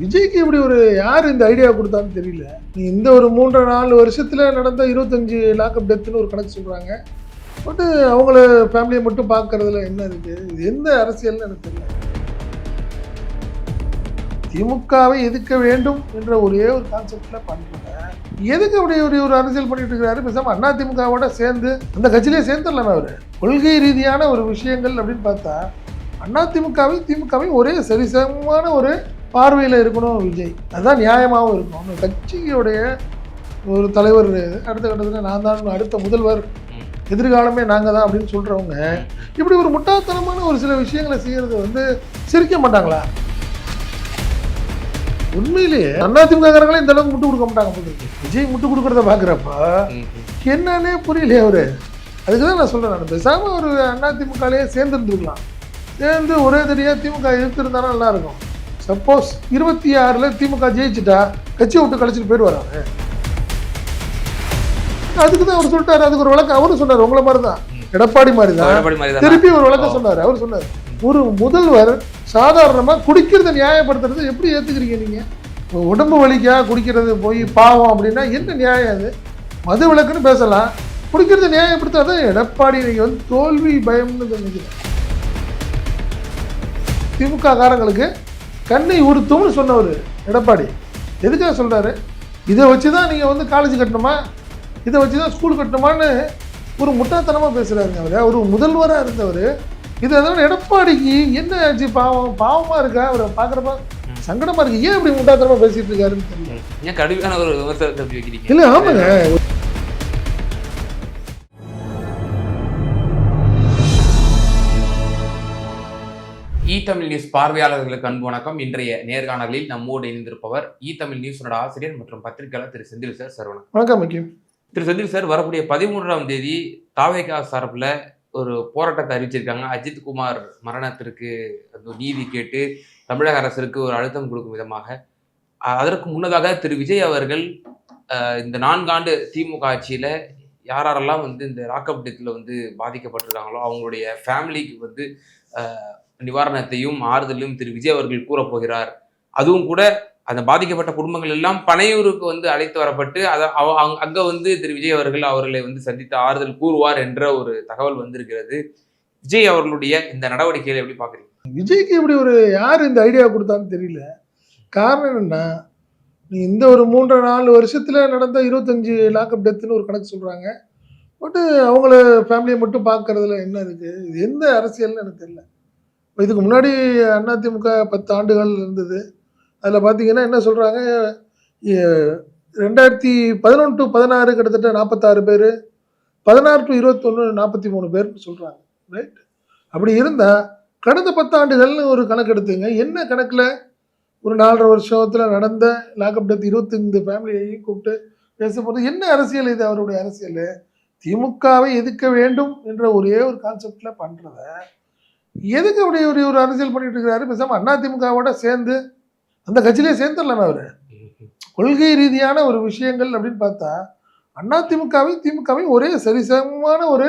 விஜய்க்கு இப்படி ஒரு யார் இந்த ஐடியா கொடுத்தான்னு தெரியல. நீ இந்த ஒரு மூன்று நாலு வருஷத்துல நடந்த இருபத்தஞ்சு லாக்அப் டெத்துன்னு ஒரு கணக்கு சொல்கிறாங்க பட் அவங்கள ஃபேமிலியை மட்டும் பார்க்கறதுல என்ன இருக்குது இது எந்த அரசியல்னு எனக்கு தெரியல. திமுகவை எதிர்க்க வேண்டும் என்ற ஒரே ஒரு கான்செப்ட்ல பண்றாங்க எதுக்கு அப்படி ஒரு ஒரு அரசியல் பண்ணிட்டு இருக்கிறாரு? பேசாமல் அண்ணா திமுகவோட சேர்ந்து அந்த கட்சியிலே சேர்ந்துடலாமே அவர். கொள்கை ரீதியான ஒரு விஷயங்கள் அப்படின்னு பார்த்தா அண்ணா திமுகவை திமுகவையும் ஒரே சரிசமமான ஒரு பார்வையில் இருக்கணும் விஜய். அதுதான் நியாயமாகவும் இருக்கும். அந்த கட்சியுடைய ஒரு தலைவர் அடுத்த கட்டத்தில் நான் தான் அடுத்த முதல்வர். எதிர்காலமே நாங்கள் தான் அப்படின்னு சொல்கிறவங்க இப்படி ஒரு முட்டாள்தனமான ஒரு சில விஷயங்களை செய்கிறது வந்து சிரிக்க மாட்டாங்களா? உண்மையிலேயே அதிமுககாரங்களே இந்த அளவுக்கு முட்டு கொடுக்க மாட்டாங்க. விஜய் முட்டு கொடுக்கறத பார்க்குறப்ப என்னன்னே புரியலையே அவரு. அதுக்கு தான் நான் சொல்கிறேன் நான். பேசாமல் ஒரு அதிமுகலேயே சேர்ந்து இருந்துருக்கலாம் சேர்ந்து ஒரே தடியாக திமுக எதிர்த்து இருந்தாலும் நல்லா இருக்கும். சப்போஸ் இருபத்தி ஆறில் திமுக ஜெயிச்சிட்டா கட்சியை விட்டு கழிச்சிட்டு போயிடுவார்? அவரு அதுக்கு தான் அவர் சொல்லிட்டாரு. அதுக்கு ஒரு விளக்கம் அவரும் சொன்னார். உங்களை மாதிரி தான் எடப்பாடி மாதிரி தான் திருப்பி ஒரு விளக்கம் சொன்னார். அவர் சொன்னார் ஒரு முதல்வர் சாதாரணமா குடிக்கிறத நியாயப்படுத்துறது எப்படி ஏத்துக்கிறீங்க நீங்க? இப்போ உடம்பு வலிக்கா? குடிக்கிறது போய் பாவம் அப்படின்னா என்ன நியாயம் அது? மது விளக்குன்னு பேசலாம். குடிக்கிறத நியாயப்படுத்தாத எடப்பாடி நீங்க வந்து தோல்வி பயம்னு நினைக்கிறேன் திமுக காரங்களுக்கு கண்ணை உறுத்தும்னு சொன்னவர் எடப்பாடி. எதுக்காக சொல்றாரு? இதை வச்சு தான் நீங்கள் வந்து காலேஜ் கட்டணுமா? இதை வச்சு தான் ஸ்கூல் கட்டணுமான்னு ஒரு முட்டாள்தனமாக பேசுகிறாருங்க அவர். அவர் முதல்வராக இருந்தவர். இது அதனால எடப்பாடிக்கு என்ன ஆச்சு? பாவம் பாவமாக இருக்கா? அவரை பார்க்குறப்ப சங்கடமாக இருக்கு. ஏன் இப்படி முட்டாள்தனமாக பேசிட்டு இருக்காருன்னு தெரியல. ஏன் கடுமையான ஒரு விமர்சனத்தை இல்லை ஆமாங்க. தமிழ் நியூஸ் பார்வையாளர்களுக்கு அன்பு வணக்கம். இன்றைய நேர்காணலில் நம்மோடு இணைந்திருப்பவர் இ தமிழ் நியூஸோட ஆசிரியர் மற்றும் பத்திரிகையாளர் திரு செந்தில் சார். சரவணன் வணக்கம். முக்கியம் திரு செந்தில் சார் வரக்கூடிய பதிமூன்றாம் தேதி தாவேகா சார்பில் ஒரு போராட்டத்தை அறிவிச்சிருக்காங்க. அஜித் குமார் மரணத்திற்கு நீதி கேட்டு தமிழக அரசிற்கு ஒரு அழுத்தம் கொடுக்கும் விதமாக. அதற்கு முன்னதாக திரு விஜய் அவர்கள் இந்த நான்காண்டு திமுக ஆட்சியில யாரெல்லாம் வந்து இந்த லாக்அப் டெத்தில் வந்து பாதிக்கப்பட்டிருக்காங்களோ அவங்களுடைய ஃபேமிலிக்கு வந்து நிவாரணத்தையும் ஆறுதலையும் திரு விஜய் அவர்கள் கூறப் போகிறார். அதுவும் கூட அந்த பாதிக்கப்பட்ட குடும்பங்கள் எல்லாம் பனையூருக்கு வந்து அழைத்து வரப்பட்டு அதை அவ- வந்து திரு விஜய் அவர்கள் அவர்களை வந்து சந்தித்து ஆறுதல் கூறுவார் என்ற ஒரு தகவல் வந்திருக்கிறது. விஜய் அவர்களுடைய இந்த நடவடிக்கைகளை எப்படி பார்க்குறீங்க? விஜய்க்கு இப்படி ஒரு யார் இந்த ஐடியா கொடுத்தான்னு தெரியல. காரணம் என்னென்னா நீ இந்த ஒரு மூன்று நாலு வருஷத்தில் நடந்த இருபத்தஞ்சு லாக்அப் டெத்துன்னு ஒரு கணக்கு சொல்கிறாங்க பட்டு அவங்கள ஃபேமிலியை மட்டும் பார்க்கறதுல என்ன இருக்குது இது எந்த அரசியல்னு எனக்கு தெரியல. இதுக்கு முன்னாடி அதிமுக பத்து ஆண்டுகள் இருந்தது. அதில் பார்த்தீங்கன்னா என்ன சொல்கிறாங்க ரெண்டாயிரத்தி பதினொன்று டு பதினாறு கிட்டத்தட்ட நாற்பத்தாறு பேர் பதினாறு டு இருபத்தொன்று நாற்பத்தி மூணு பேர்னு சொல்கிறாங்க ரைட் அப்படி இருந்தால் கடந்த பத்தாண்டுகள்னு ஒரு கணக்கு எடுத்துங்க. என்ன கணக்கில்? ஒரு நாலரை வருஷத்தில் நடந்த லாக்அப் டெத் இருபத்தைந்து ஃபேமிலியையும் கூப்பிட்டு பேச போகிறது என்ன அரசியல் இது? அவருடைய அரசியல்? திமுகவை எதிர்க்க வேண்டும் என்ற ஒரே ஒரு கான்செப்டில் பண்ணுறதை எதுக்கு அப்படி ஒரு ஒரு அரசியல் பண்ணிட்டு இருக்கிறாரு பேசாமல் அண்ணா திமுகவோட சேர்ந்து அந்த கட்சியிலே சேர்ந்துடலாமே அவர். கொள்கை ரீதியான ஒரு விஷயங்கள் அப்படின்னு பார்த்தா அண்ணா திமுகவையும் திமுகவையும் ஒரே சரிசமமான ஒரு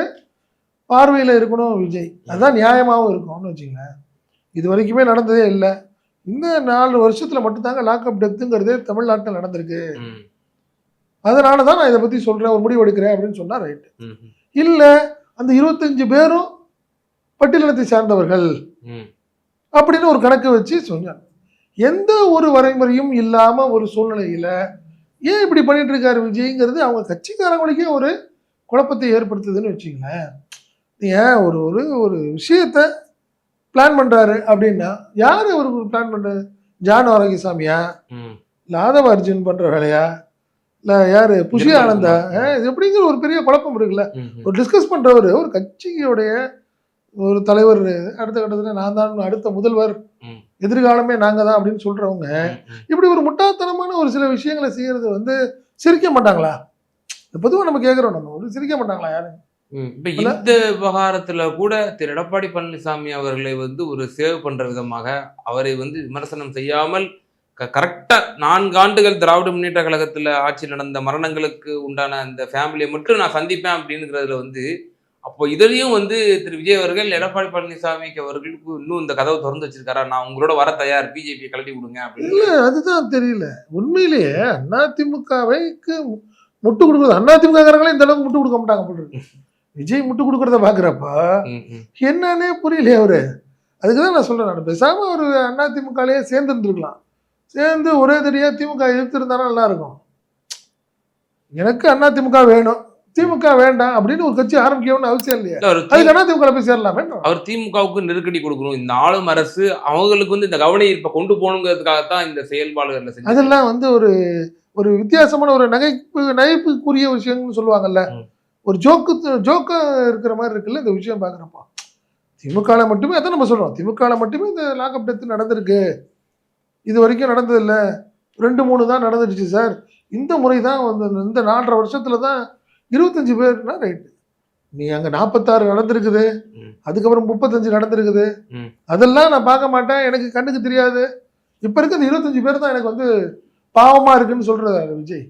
பார்வையில் இருக்கணும் விஜய். அதுதான் நியாயமாகவும் இருக்கும்னு வச்சுங்களேன் இது வரைக்குமே நடந்ததே இல்லை. இந்த நாலு வருஷத்தில் மட்டும்தாங்க லாக்அப் டெத்துங்கிறதே தமிழ்நாட்டில் நடந்திருக்கு. அதனால தான் நான் இதை பற்றி சொல்கிறேன் ஒரு முடிவு எடுக்கிறேன் அப்படின்னு சொன்னால் ரைட்டு இல்லை அந்த இருபத்தஞ்சு பேரும் பட்டியலினத்தை சார்ந்தவர்கள். அப்படின்னு ஒரு கணக்கு வச்சு சொன்னாங்க. எந்த ஒரு வரைமுறையும் இல்லாம ஒரு சூழ்நிலையில ஏன் இப்படி பண்ணிட்டு இருக்காரு விஜய்ங்கிறது அவங்க கட்சிக்காரங்களுக்கே ஒரு குழப்பத்தை ஏற்படுத்துதுன்னு வச்சுங்களேன் ஏன் ஒரு ஒரு ஒரு விஷயத்த பிளான் பண்றாரு அப்படின்னா யார் அவருக்கு பிளான் பண்றாரு ஜான் ஆரோக்கியசாமியா? ஆதவ அர்ஜுன் பண்ற வேலையா? இல்ல யாரு? புஷி ஆனந்தா? இது எப்படிங்கிற ஒரு பெரிய குழப்பம் இருக்குல்ல. ஒரு டிஸ்கஸ் பண்றவர் ஒரு கட்சியுடைய ஒரு தலைவர் அடுத்த கட்டத்தில் நான் தான் அடுத்த முதல்வர். எதிர்காலமே நாங்க தான் அப்படின்னு ம். இப்படி ஒரு முட்டாள்தனமான ஒரு சில விஷயங்களை செய்யறது வந்து சிரிக்க மாட்டாங்களா பொதுவாக நம்ம கேட்குறோம் நம்ம ஒரு சிரிக்க மாட்டாங்களா யாரு ம், இப்ப இந்த விவகாரத்துல கூட திரு எடப்பாடி பழனிசாமி அவர்களை வந்து ஒரு சேவ் பண்ற விதமாக அவரை வந்து விமர்சனம் செய்யாமல் கரெக்டா நான்கு ஆண்டுகள் திராவிட முன்னேற்ற கழகத்துல ஆட்சி நடந்த மரணங்களுக்கு உண்டான அந்த ஃபேமிலியை மட்டும் நான் சந்திப்பேன் அப்படிங்கிறதுல வந்து அப்போ இதுலயும் வந்து திரு விஜய் அவர்கள் எடப்பாடி பழனிசாமிக்கு அவர்களுக்கு இன்னும் இந்த கதவை திறந்து வச்சிருக்காரா? நான் உங்களோட வர தயார் பிஜேபி கழட்டி விடுங்க அப்படின்னு. இல்ல அதுதான் தெரியல. உண்மையிலேயே அதிமுகவைக்கு முட்டு கொடுக்குறது அதிமுககாரங்களே இந்த அளவுக்கு முட்டு கொடுக்க மாட்டாங்க இருக்கு. விஜய் முட்டு கொடுக்கறத பாக்குறப்ப. என்னன்னே புரியலையே அவரு. அதுக்கு தான் நான் சொல்றேன் நான். பேசாம ஒரு அதிமுகலயே சேர்ந்து இருந்திருக்கலாம். சேர்ந்து ஒரே தடியா திமுக எதிர்த்து இருந்தாலும் நல்லா இருக்கும். எனக்கு அதிமுக வேணும். திமுக வேண்டாம் அப்படின்னு ஒரு கட்சி ஆரம்பிக்கணும்னு அவசியம் இல்லையா. இல்ல, அவர் தி- அதுக்கு அதிமுக போய் சேரலாமே அவர் திமுகவுக்கு நெருக்கடி கொடுக்கணும். இந்த ஆளும் அரசு அவங்களுக்கு வந்து இந்த கவன ஈர்ப்பை கொண்டு போகணுங்கிறதுக்காகத்தான் இந்த செயல்பாடுகள்ல செஞ்சு அதெல்லாம் வந்து ஒரு ஒரு வித்தியாசமான ஒரு நகைப்பு நகைப்புக்குரிய விஷயம்னு சொல்லுவாங்கல்ல. ஒரு ஜோக்கு ஜோக்கா இருக்கிற மாதிரி இருக்குல்ல இந்த விஷயம் பார்க்குறப்போ திமுகல மட்டுமே அதான் நம்ம சொல்றோம். திமுகல மட்டுமே இந்த லாக்அப் டெத் நடந்திருக்கு. இது வரைக்கும் நடந்ததில்ல. ரெண்டு மூணு தான் நடந்துடுச்சு சார். இந்த முறை தான் வந்து இந்த நாலரை வருஷத்துல தான் இருபத்தஞ்சு பேர்னா ரைட்டு நீ அங்க நாற்பத்தாறு நடந்திருக்குது. அதுக்கப்புறம் முப்பத்தஞ்சு நடந்திருக்குது. அதெல்லாம் நான் பார்க்க மாட்டேன். எனக்கு கண்ணுக்கு தெரியாது. இப்ப இருக்கிறது இருபத்தஞ்சு பேர் தான் எனக்கு வந்து பாவமா இருக்குன்னு சொல்றாரு விஜய்.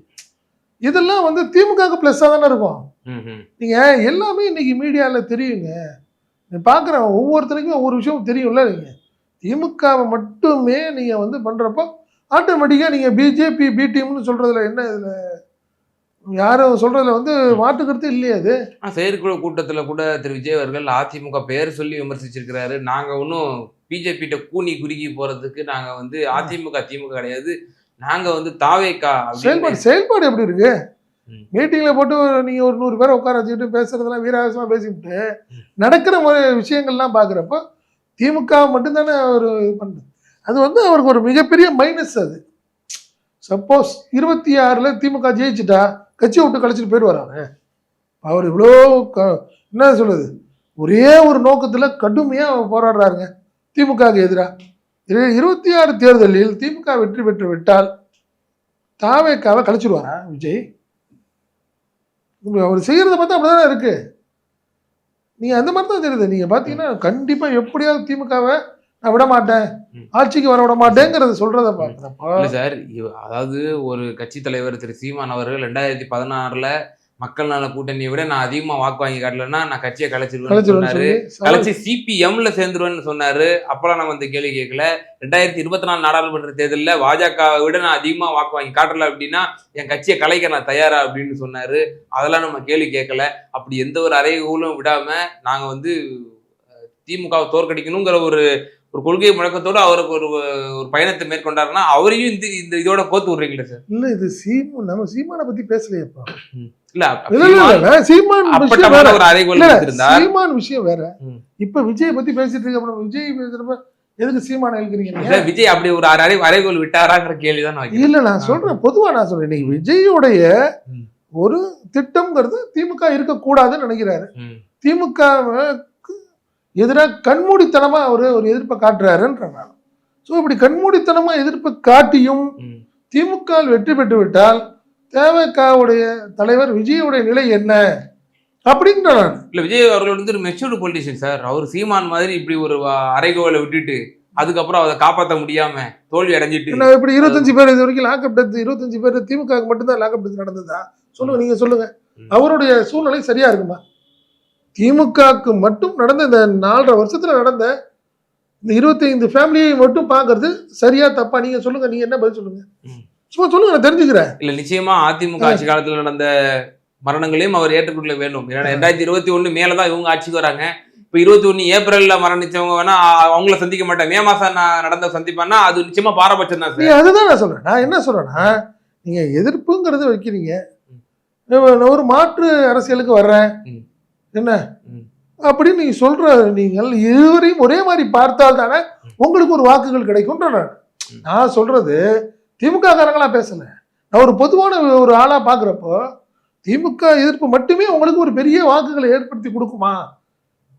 இதெல்லாம் வந்து திமுகவுக்கு பிளஸ்ஸா தானே இருக்கும். ம், ம். நீங்க எல்லாமே இன்னைக்கு மீடியால தெரியுங்க. நீ பார்க்குற ஒவ்வொருத்தருக்கும் ஒவ்வொரு விஷயம் தெரியும்ல நீங்க. திமுகவை மட்டுமே நீங்க வந்து பண்றப்போ ஆட்டோமேட்டிக்கா நீங்க பிஜேபி பி டீம்னு சொல்றதுல என்ன இதுல யாரும் சொல்றதுல வந்து மாற்று கருத்து இல்லையே அது. செயற்குழு கூட்டத்துல கூட திரு விஜய் அவர்கள் அதிமுக பெயர் சொல்லி விமர்சிச்சிருக்கிறாரு. நாங்க ஒன்றும் பிஜேபி கிட்ட கூனி குறுகி போறதுக்கு நாங்க வந்து அதிமுக திமுக கிடையாது. நாங்க வந்து தாவேக்கா செயல்பாடு செயல்பாடு எப்படி இருக்கு? ம். மீட்டிங்ல போட்டு நீங்க ஒரு நூறு பேரை உட்கார வச்சுக்கிட்டு பேசுறதெல்லாம் வீராவேசமா பேசிவிட்டு ம். நடக்கிற முறை விஷயங்கள்லாம் பாக்குறப்போ திமுக மட்டும்தானே அவர் இது பண்றது. அது வந்து அவருக்கு ஒரு மிகப்பெரிய மைனஸ் அது. சப்போஸ் இருபத்தி ஆறுல திமுக ஜெயிச்சுட்டா கட்சியை விட்டு கழிச்சிட்டு போயிடுவார் அவர்? இவ்வளோ க- என்ன சொல்லுது ஒரே ஒரு நோக்கத்தில் கடுமையாக அவர் போராடுறாருங்க திமுகவுக்கு எதிராக இருபத்தி ஆறு தேர்தலில் திமுக வெற்றி பெற்று விட்டால் தாவேக்காவை கழிச்சிடுவாரா விஜய்? அவர் செய்கிறத பார்த்தா அப்படிதானே இருக்குது நீங்கள் அந்த மாதிரி தான் தெரியுது. நீங்கள் பார்த்தீங்கன்னா கண்டிப்பாக எப்படியாவது திமுகவை நான் விட மாட்டேன். ஆட்சிக்கு வர விட மாட்டேங்கிறத சொல்றத இல்ல சார் அதாவது ஒரு கட்சி தலைவர் திரு சீமான் அவர்கள் ரெண்டாயிரத்தி பதினாறுல மக்கள் நல கூட்டணியை விட நான் அதிகமா வாக்கு வாங்கி காட்டலன்னா நான் கட்சியை கலைச்சிருவேன் சொன்னாரு. கலைச்சி சிபிஎம்ல சேர்ந்துருவேன்னு சொன்னாரு. அப்பெல்லாம் நம்ம இந்த கேள்வி கேட்கல. ரெண்டாயிரத்தி இருபத்தி நாலு நாடாளுமன்ற தேர்தலில் பாஜகவை விட நான் அதிகமா வாக்கு வாங்கி காட்டல அப்படின்னா என் கட்சியை கலைக்க நான் தயாரா அப்படின்னு சொன்னாரு. அதெல்லாம் நம்ம கேள்வி கேட்கல. அப்படி எந்த ஒரு அறைகூலும் விடாம நாங்க வந்து திமுகவை தோற்கடிக்கணுங்கிற ஒரு ஒரு கொள்கை முழக்கத்தோட அவருக்கு ஒரு ஒரு பயணத்தை மேற்கொண்டாருன்னா அவரையும் இந்த இந்த இதோட கோத்து விடுறீங்களே சார்? இல்ல இது சீமு நம்ம சீமானை பத்தி பேசலையேப்பா. இல்ல சீமான் விஷயம் வேற. சீமான் விஷயம் வேற. இப்ப விஜய் பத்தி பேசிட்டு இருக்க விஜய் பேசுறப்ப எதுக்கு சீமான எழுக்கிறீங்க விஜய் அப்படி ஒரு அரை அறைகோல் விட்டாராங்கிற கேள்விதான் நான் வைக்கிறேன் இல்ல நான் சொல்றேன் பொதுவா நான் சொல்றேன். இன்னைக்கு விஜயோடைய. ஒரு திட்டம்ங்கிறது திமுக இருக்கக்கூடாதுன்னு நினைக்கிறாரு. ம். எதிராக கண்மூடித்தனமா அவரு ஒரு எதிர்ப்பை காட்டுறாருன்ற நான். ஸோ இப்படி கண்மூடித்தனமா எதிர்ப்பை காட்டியும். திமுக வெற்றி பெற்று விட்டால் தேவகாவுடைய தலைவர் விஜயோடைய நிலை என்ன? அப்படின்ற நான். இல்ல விஜய் அவர்கள் வந்து ஒரு மெச்சூர்டு பொலிட்டிஷியன் சார் அவர் சீமான் மாதிரி இப்படி ஒரு அறைகோலை விட்டுட்டு அதுக்கப்புறம் அதை காப்பாற்ற முடியாம தோல்வி அடைஞ்சிட்டு. என்ன இப்படி இருபத்தஞ்சு பேர் இது வரைக்கும் லாக்அப் டெத் இருபத்தஞ்சு பேர் திமுக மட்டும்தான் லாக்அப் டெத் நடந்ததா? சொல்லுங்க நீங்க சொல்லுங்க. அவருடைய சூழ்நிலை சரியா இருக்குமா? திமுகவுக்கு மட்டும் நடந்த இந்த நாலரை வருஷத்துல நடந்த இந்த இருபத்தைந்து ஃபேமிலியை மட்டும் பார்க்கறது சரியா தப்பா? நீங்க சொல்லுங்க நீங்க என்ன பதில் சொல்லுங்க? ம். சும்மா சொல்லுங்க நான் தெரிஞ்சுக்கிறேன். இல்ல நிச்சயமா அதிமுக ஆட்சி காலத்துல நடந்த மரணங்களையும் அவர் ஏற்றுக்கொள்ள வேண்டும். ஏன்னா ரெண்டாயிரத்தி இருபத்தி ஒண்ணு மேலதான் இவங்க ஆட்சிக்கு வராங்க. இப்ப இருபத்தி ஒண்ணு ஏப்ரல்ல மரணிச்சவங்க வேணா அவங்கள சந்திக்க மாட்டேன் மே மாசம் நான் நடந்த சந்திப்பான்னா அது நிச்சயமா பாரபட்சம் தான் சார். அதுதான் நான் சொல்றேன். நான் என்ன சொல்றேன்னா நீங்க எதிர்ப்புங்கிறத வைக்கிறீங்க. நான் ஒரு மாற்று அரசியலுக்கு வர்றேன். என்ன. அப்படின்னு நீங்க சொல்ற நீங்கள் இருவரையும் ஒரே மாதிரி பார்த்தால் தானே உங்களுக்கு ஒரு வாக்குகள் கிடைக்கும்ன்ற நான். நான் சொல்றது திமுக காரங்களா பேசல நான் ஒரு பொதுவான ஒரு ஆளா பாக்குறப்போ திமுக எதிர்ப்பு மட்டுமே உங்களுக்கு ஒரு பெரிய வாக்குகளை ஏற்படுத்தி கொடுக்குமா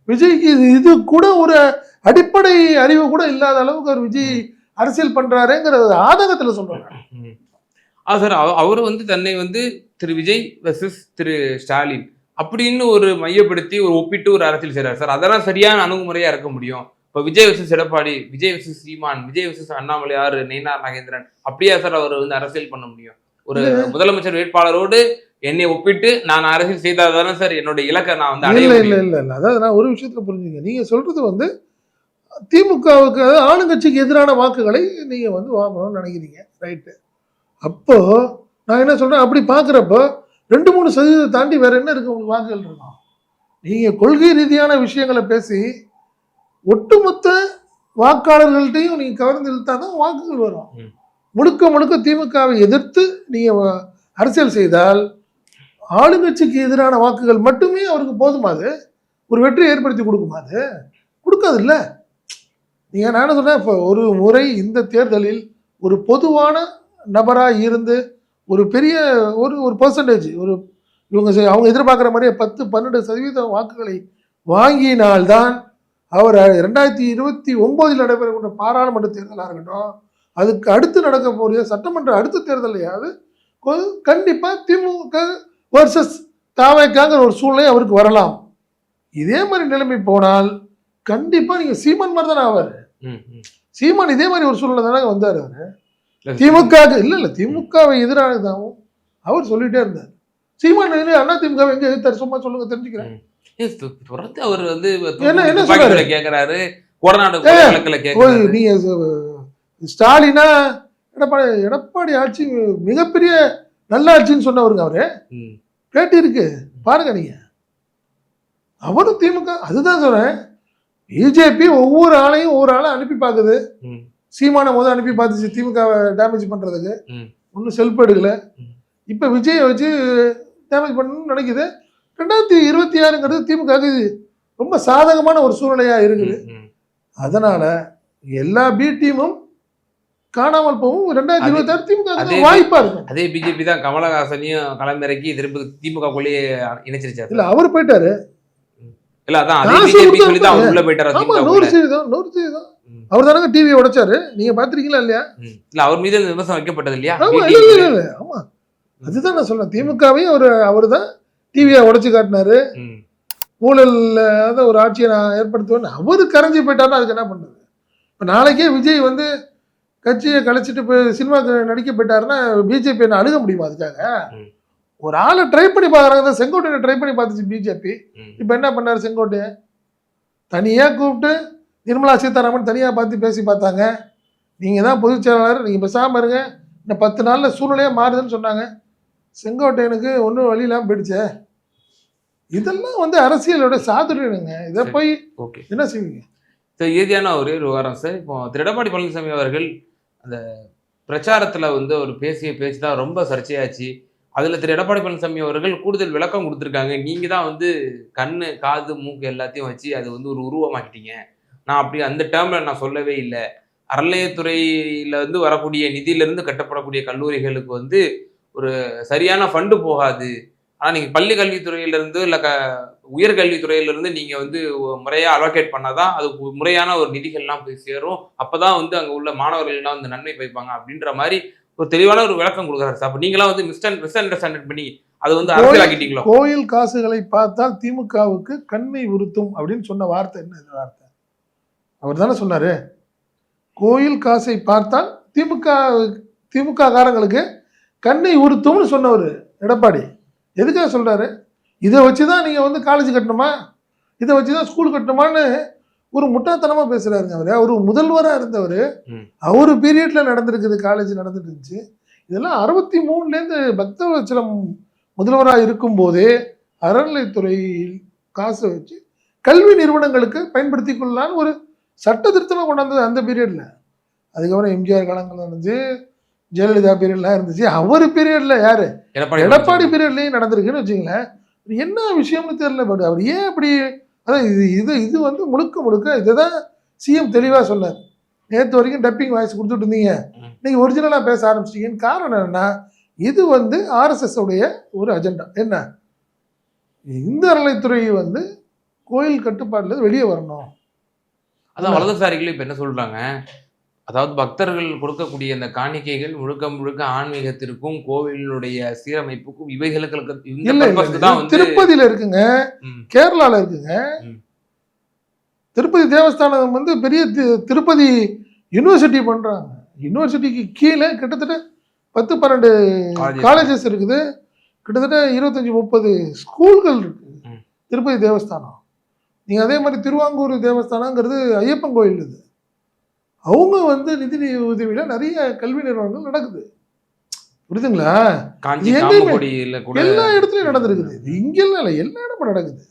விஜய்க்கு இது இது கூட ஒரு அடிப்படை அறிவு கூட இல்லாத அளவுக்கு ஒரு விஜய் அரசியல் பண்றாருங்கிற ஆதகத்துல சொல்றேன் நான். ம். ஆ சார் அவ- அவர் வந்து தன்னை வந்து திரு விஜய் வெர்சஸ் திரு ஸ்டாலின் அப்படின்னு ஒரு மையப்படுத்தி ஒரு ஒப்பிட்டு ஒரு அரசியல் செய்றாரு. சார் அதெல்லாம் சரியான அணுகுமுறையா இருக்க முடியும். இப்போ Vijay versus Edappadi Vijay versus Seeman Vijay versus Annamalaiyar Nainar Nagendran அப்படியா சார் அவர் வந்து அரசியல் பண்ண முடியும்? ஒரு முதலமைச்சர் வேட்பாளரோடு என்னை ஒப்பிட்டு நான் அரசியல் செய்தாதானே சார் என்னோட இலக்கை நான் வந்து அடைய இல்ல இல்ல இல்ல அதாவது நான் ஒரு விஷயத்துல புரிஞ்சுங்க நீங்க சொல்றது வந்து திமுகவுக்கு ஆளுங்கட்சிக்கு எதிரான வாக்குகளை நீங்க வந்து வாங்கணும்னு நினைக்கிறீங்க. ரைட்டு அப்போ நான் என்ன சொல்றேன்? அப்படி பார்க்குறப்போ ரெண்டு மூணு சதவீதம் தாண்டி வேற என்ன இருக்கு உங்களுக்கு வாக்குகள் இருக்கும் நீங்க கொள்கை ரீதியான விஷயங்களை பேசி ஒட்டுமொத்த வாக்காளர்கள்ட்டையும் நீங்க கவர்ந்து இழுத்தாதான் வாக்குகள் வரும். முழுக்க முழுக்க திமுகவை எதிர்த்து நீங்க வ- அரசியல் செய்தால் ஆளுங்கட்சிக்கு எதிரான வாக்குகள் மட்டுமே அவருக்கு போதுமாது ஒரு வெற்றி ஏற்படுத்தி கொடுக்குமா அது? கொடுக்காது இல்ல. நீங்க நான் என்ன சொல்றேன் இப்போ ஒரு முறை இந்த தேர்தலில் ஒரு பொதுவான நபராக இருந்து ஒரு பெரிய ஒரு ஒரு பர்சன்டேஜ் ஒரு இவங்க அவங்க எதிர்பார்க்குற மாதிரியே பத்து பன்னெண்டு சதவீதம் வாக்குகளை வாங்கினால்தான் அவர் ரெண்டாயிரத்தி இருபத்தி ஒம்போதில் நடைபெறக்கூடிய பாராளுமன்ற தேர்தலாக இருக்கட்டும் அதுக்கு அடுத்து நடக்க போகிற சட்டமன்ற அடுத்த தேர்தலையாவது கொ- கண்டிப்பா திமுக வர்சஸ் தாவைக்காங்கிற ஒரு சூழ்நிலை அவருக்கு வரலாம். இதே மாதிரி நிலைமை போனால் கண்டிப்பா நீங்க சீமான் மாதிரி தானே ஆவார். சீமான் இதே மாதிரி ஒரு சூழ்நிலை தானே வந்தார் அவரு. திமுக இல்ல இல்ல திமுகவை எதிரானதாகவும் அவர் சொல்லிட்டே இருந்தார். சீமான் அண்ணா திமுக எங்க எதிர்த்தாரு? சும்மா சொல்லுங்க தெரிஞ்சுக்கிறேன். தொடர்ந்து அவர் வந்து என்ன- என்ன சொல்றாரு? கேக்குறாரு. நீங்க ஸ்டாலினா எடப்பாடி எடப்பாடி ஆட்சி மிகப்பெரிய நல்ல ஆட்சின்னு சொன்னவருங்க அவரு. பேட்டி இருக்கு. பாருங்க நீங்க. அவரும் திமுக அதுதான் சொல்றேன். பிஜேபி ஒவ்வொரு ஆளையும் ஒவ்வொரு ஆளை அனுப்பி பார்க்குது. சீமானை முதல் அனுப்பி பார்த்துச்சு திமுகவை டேமேஜ் பண்றதுக்கு ம். ஒன்றும் செல்ஃப் எடுக்கல. இப்ப விஜயை வச்சு டேமேஜ் பண்ணணும்னு நினைக்குது ரெண்டாயிரத்தி இருபத்தி ஆறுங்கிறது திமுக ரொம்ப சாதகமான ஒரு சூழ்நிலையா இருக்குது. அதனால எல்லா பி டீமும் காணாமல் போகும் ரெண்டாயிரத்தி இருபத்தி ஆறு திமுக வாய்ப்பா இருக்கும் அதே பிஜேபி தான் கமலஹாசனையும் களமிறக்கி திரும்ப திமுக கொள்ளையே இணைச்சிருச்சாரு இல்ல அவர் போயிட்டாரு இல்ல அதான் அதே பிஜேபி சொல்லி தான் அவர் உள்ள போயிட்டாரு திமுக நூறு. சதவீதம் நூறு சதவீதம். அவர் தானங்க டிவியை உடைச்சாரு? நீங்க பாத்திருக்கீங்களா இல்லையா. இல்ல அவர் மீது விமர்சனம் வைக்கப்பட்டது இல்லையா? ஆமா இல்ல இல்ல இல்ல. ஆமா. அதுதான் நான் சொல்றேன். திமுகவையும் அவர் அவர் தான் டிவியை உடைச்சு காட்டினாரு. ஊழல் ஒரு ஆட்சியை நான் ஏற்படுத்துவேன் அவரு கரைஞ்சி போயிட்டாருன்னா அதுக்கு என்ன பண்றது? இப்ப நாளைக்கே விஜய் வந்து கட்சியை கழிச்சிட்டு போய் சினிமாக்கு நடிக்க போயிட்டாருன்னா பிஜேபி என்ன அணுக முடியுமா அதுக்காக. ஒரு ஆளை ட்ரை பண்ணி பார்க்குறாங்க. செங்கோட்டையை ட்ரை பண்ணி பார்த்துச்சு பிஜேபி. இப்போ என்ன பண்ணாரு செங்கோட்டையை தனியா கூப்பிட்டு நிர்மலா சீதாராமன் தனியா பார்த்து பேசி பார்த்தாங்க. நீங்க தான் பொதுச் செயலாளர் நீங்க பேசாம இருங்க. இந்த பத்து நாள்ல சூழ்நிலையே மாறுதுன்னு சொன்னாங்க. செங்கோட்டையனுக்கு ஒன்றும் வழி இல்லாம போயிடுச்சே. இதெல்லாம் வந்து அரசியலோட சாதுரியனுங்க. இதை. போய் ஓகே. என்ன செய்வீங்க? சார் இறுதியான ஒரே ஒரு விவரம் சார். இப்போ திரு எடப்பாடி பழனிசாமி அவர்கள் அந்த பிரச்சாரத்துல வந்து ஒரு பேசிய பேச்சு தான் ரொம்ப சர்ச்சையாச்சு. அதுல திரு எடப்பாடி பழனிசாமி அவர்கள் கூடுதல் விளக்கம் கொடுத்துருக்காங்க. நீங்க தான் வந்து கண்ணு காது மூக்கு எல்லாத்தையும் வச்சு அது வந்து ஒரு உருவமாக்கிட்டீங்க. நான் அப்படி அந்த டேர்ம்ல நான் சொல்லவே இல்லை. அறநிலையத்துறையில இருந்து வரக்கூடிய நிதியிலிருந்து கட்டப்படக்கூடிய கல்லூரிகளுக்கு வந்து ஒரு சரியான ஃபண்டு போகாது. ஆனா நீங்க பள்ளி கல்வித்துறையில இருந்து இல்ல க உயர்கல்வித்துறையில இருந்து நீங்க வந்து முறையா அலோகேட் பண்ணாதான் அது ஒரு முறையான ஒரு நிதிகள்லாம் போய் சேரும். அப்பதான் வந்து அங்க உள்ள மாணவர்கள் எல்லாம் வந்து நன்மை பயப்பாங்க அப்படின்ற மாதிரி ஒரு தெளிவான ஒரு விளக்கம் கொடுக்குறாரு சார். அப்ப நீங்களாம் வந்து மிஸ் மிஸ் அண்டர்ஸ்டாண்ட் பண்ணி அதை வந்து அரசியலாக்கிட்டீங்களோ? கோயில் காசுகளை பார்த்தால் திமுகவுக்கு கண்ணை உறுத்தும் அப்படின்னு சொன்ன வார்த்தை என்ன வார்த்தை? அவர் தானே சொன்னாரு? கோயில் காசை பார்த்தால் திமுக திமுக காரங்களுக்கு கண்ணை உறுத்தும்னு சொன்னவர் எடப்பாடி. எதுக்காக சொல்றாரு? இதை வச்சு தான் நீங்கள் வந்து காலேஜ் கட்டணுமா? இதை வச்சு தான் ஸ்கூல் கட்டணுமான்னு ஒரு முட்டாள்தனமா பேசுறாருங்க அவர். அவர் முதல்வராக இருந்தவர். அவர் பீரியட்ல நடந்திருக்குது காலேஜ் நடந்துட்டு இருந்துச்சு இதெல்லாம் அறுபத்தி மூணுலேருந்து பக்தவச்சலம் முதல்வராக இருக்கும்போதே அறநிலைத்துறையில் காசை வச்சு கல்வி நிறுவனங்களுக்கு பயன்படுத்தி கொள்ளலான்னு ஒரு சட்ட திருத்தமாக கொண்டாந்தது அந்த பீரியட்ல அதுக்கப்புறம் எம்ஜிஆர் காலங்கள் இருந்துச்சு ஜெயலலிதா பீரியட்லாம் இருந்துச்சு. அவர் பீரியட்ல யாரு? எடப்பாடி எடப்பாடி பீரியட்லயும் நடந்திருக்குன்னு வச்சுங்களேன் என்ன விஷயம்னு தெரியல பட் அவர் ஏன் அப்படி அதான் இது இது இது வந்து முழுக்க முழுக்க இதுதான் சிஎம் தெளிவாக சொன்னார். நேற்று வரைக்கும் டப்பிங் வாய்ஸ் கொடுத்துட்டு இருந்தீங்க. நீங்கள் ஒரிஜினலாக பேச ஆரம்பிச்சிட்டீங்கன்னு காரணம் என்னன்னா இது வந்து ஆர்எஸ்எஸ் உடைய ஒரு அஜெண்டா என்ன? இந்து அறநிலைத்துறை வந்து கோயில் கட்டுப்பாடுல இருந்து வெளியே வரணும். அதான் வலதுசாரிகள் இப்ப என்ன சொல்றாங்க? அதாவது பக்தர்கள் கொடுக்கக்கூடிய அந்த காணிக்கைகள் முழுக்க முழுக்க ஆன்மீகத்திற்கும் கோவிலுடைய சீரமைப்புக்கும் இவைகளுக்கு திருப்பதியில இருக்குங்க. கேரளால இருக்குங்க. திருப்பதி தேவஸ்தானம் வந்து பெரிய திருப்பதி யூனிவர்சிட்டி பண்றாங்க. யூனிவர்சிட்டிக்கு கீழே கிட்டத்தட்ட பத்து பன்னெண்டு. காலேஜஸ் இருக்குது. கிட்டத்தட்ட இருபத்தஞ்சி முப்பது ஸ்கூல்கள் இருக்கு. திருப்பதி தேவஸ்தானம். நீங்கள் அதே மாதிரி திருவாங்கூர் தேவஸ்தானங்கிறது ஐயப்பன் கோயில் இது. அவங்க வந்து நிதி உதவியில் நிறைய கல்வி நிறுவனங்கள் நடக்குது. புரியுதுங்களா? எல்லா இடத்துலையும் நடந்திருக்குது. இது இங்கெல்லாம் இல்லை எல்லா இடமும் நடக்குது.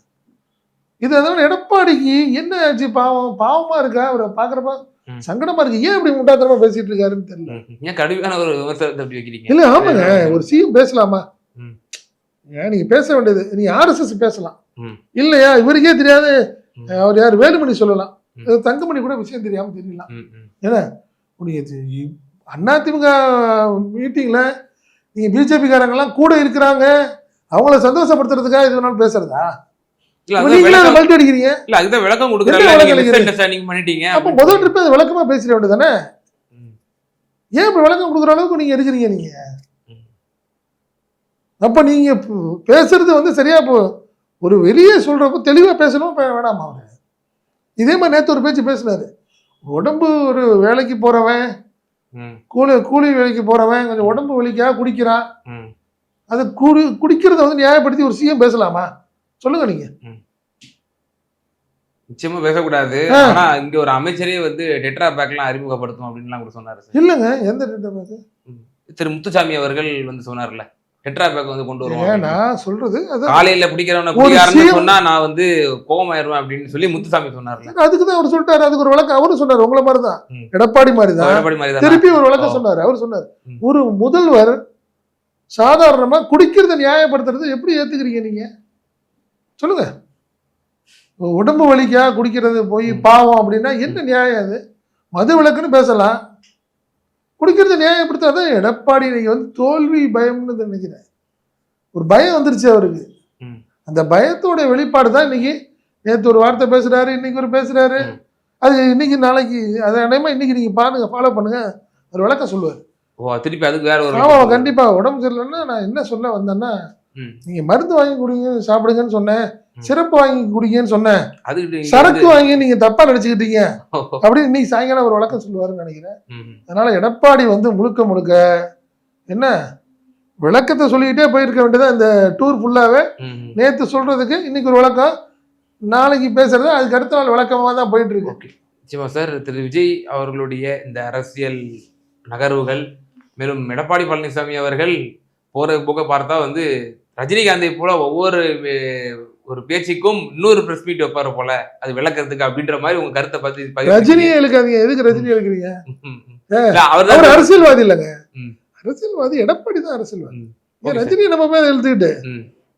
இது அதனால எடப்பாடிக்கு என்ன ஆச்சு? பாவம் பாவமா இருக்கா? அவரை பார்க்குறப்ப ம். சங்கடமா இருக்கு. ஏன் இப்படி முட்டாத்தனமா பேசிட்டு இருக்காருன்னு தெரியல. ஏன் கடுமையான ஒரு விமர்சனத்தை அப்படி வைக்கிறீங்க? இல்ல ஆமாங்க. ஒரு சிஎம் பேசலாமா. ஏன் நீங்க பேச வேண்டியது நீ ஆர்எஸ்எஸ் பேசலாம். இல்லையா? இவருக்கே தெரியாது. அவர் யார்? வேலுமணி சொல்லலாம். தங்கமணி கூட விஷயம் தெரியாம தெரியலாம். உனக்கு அதிமுக மீட்டிங்ல நீங்க பிஜேபி காரங்கெல்லாம் கூட இருக்கிறாங்க. அவங்கள சந்தோஷப்படுத்துறதுக்காக இது வேணாலும் பேசுறதா? அடிக்கிறீங்க. இல்ல அதுதான் விளக்கம் பண்ணிட்டீங்க. அப்ப முதல் ட்ரிப் அது விளக்கமா பேசிட வேண்டியதானே. ஏன் இப்ப விளக்கம் கொடுக்குற அளவுக்கு நீங்க இருக்கிறீங்க நீங்க. அப்ப நீங்க பேசுறது வந்து சரியா போ ஒரு வெளியே சொல்றப்ப தெளிவா பேசணும் வேணாமா அவரு? இதே மாதிரி நேத்து ஒரு பேச்சு பேசினாரு. உடம்பு ஒரு வேலைக்கு போறவன் ம், கூலி கூலி வேலைக்கு போறவன் கொஞ்சம் உடம்பு வலிக்கா குடிக்கிறான். அது குடி குடிக்கிறத வந்து நியாயப்படுத்தி ஒரு சிஎம் பேசலாமா? சொல்லுங்க நீங்க. நிச்சயமா பேசக்கூடாது. ஆனா இங்க ஒரு அமைச்சரே வந்து டெட்ரா பேக்லாம் அறிமுகப்படுத்தும் அப்படின்லாம் கூட சொன்னாரு இல்லைங்க எந்த ரெண்டு பேரு? திரு முத்துசாமி அவர்கள் வந்து சொன்னார்ல. டெட்ரா பேக் வந்து கொண்டு வருவோம் ஏன் அப்படின்னு. நான் சொல்றது காலையில பிடிக்கிறவன CM சொன்னா நான் வந்து கோபமாயிருவேன் அப்படின்னு சொல்லி முத்துசாமி சொன்னார்ல அதுக்கு தான் அவர் சொல்லிட்டாரு அதுக்கு ஒரு விளக்கம் அவரும் சொன்னாரு உங்களை மாதிரி தான். எடப்பாடி மாதிரி தான் எடப்பாடி மாதிரி தானா? திருப்பி ஒரு விளக்கம் ஓ. சொன்னாரு அவர் சொன்னார். ஒரு முதல்வர் சாதாரணமா குடிக்கிறத நியாயப்படுத்துறது எப்படி ஏத்துக்கிறீங்க நீங்க சொல்லுங்க உடம்பு வலிக்கா குடிக்கிறது போய். பாவம் அப்படின்னா என்ன நியாயம் அது மது விலக்குன்னு பேசலாம் குடிக்கிறத நியாயப்படுத்தாத எடப்பாடி நீங்க வந்து தோல்வி பயம்னு நினைக்கிறேன் ஒரு பயம் வந்துருச்சு அவருக்கு. அந்த பயத்தோட வெளிப்பாடு தான் இன்னைக்கு நேத்து ஒரு வார்த்தை பேசுறாரு இன்னைக்கு ஒரு பேசுறாரு ம். அது இன்னைக்கு நாளைக்கு அது அடையமா இன்னைக்கு நீங்க பாருங்க ஃபாலோ பண்ணுங்க ஒரு விளக்கம் சொல்லுவார் ஓ திருப்பி அதுக்கு வேற ஒரு ஆமா கண்டிப்பா உடம்பு சரியில்லைன்னா நான் என்ன சொல்ல வந்தேன்னா ம். நீங்க மருந்து வாங்கி குடிங்க சாப்பிடுங்கன்னு சொன்னேன். சிறப்பு வாங்கி குடிங்கன்னு சொன்னேன். இங்க சரக்கு வாங்கி நீங்க தப்பா நினைச்சுக்கிட்டீங்க. அப்படின்னு இன்னைக்கு சாயங்காலம் ஒரு விளக்கம் சொல்லுவாருன்னு நினைக்கிறேன். அதனால எடப்பாடி வந்து முழுக்க முழுக்க என்ன? விளக்கத்தை சொல்லிக்கிட்டே போயிருக்க வேண்டியதா இந்த டூர் ஃபுல்லாவே. நேத்து சொல்றதுக்கு இன்னைக்கு ஒரு விளக்கம் நாளைக்கு பேசுறது அதுக்கு அடுத்த நாள் விளக்கமா தான் போயிட்டு இருக்கு ஓகே. நிச்சயமா சார் திரு விஜய் அவர்களுடைய இந்த அரசியல் நகர்வுகள் மேலும் எடப்பாடி பழனிசாமி அவர்கள் போற போக பார்த்தா வந்து ரஜினிகாந்தை போல ஒவ்வொரு ஒரு பேச்சுக்கும் இன்னொரு பிரஸ் மீட் வைப்பாரு போல. அது விளக்கறதுக்கு அப்படின்ற மாதிரி உங்க கருத்தை பத்தி ரஜினியை இழுக்காதீங்க எதுக்கு ரஜினி இழுக்கிறீங்க அவர் அரசியல்வாதி இல்லைங்க. அரசியல்வாதி எடப்பாடி தான் அரசியல்வாதி. ரஜினி நம்ம போய் எழுத்துக்கிட்டு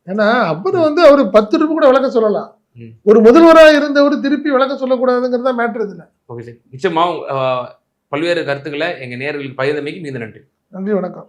ஏன்னா அவர் வந்து அவர் பத்து ரூபாய் கூட விளக்கம் சொல்லலாம். ஒரு முதல்வரா இருந்தவர் திருப்பி விளக்கம் சொல்லக்கூடாதுங்கிறது தான் மேட்ரு இதுல. Okay sir. பல்வேறு கருத்துக்களை எங்க நேர்களுக்கு பகிர்ந்தமைக்கு மிகுந்த நன்றி. நன்றி வணக்கம்.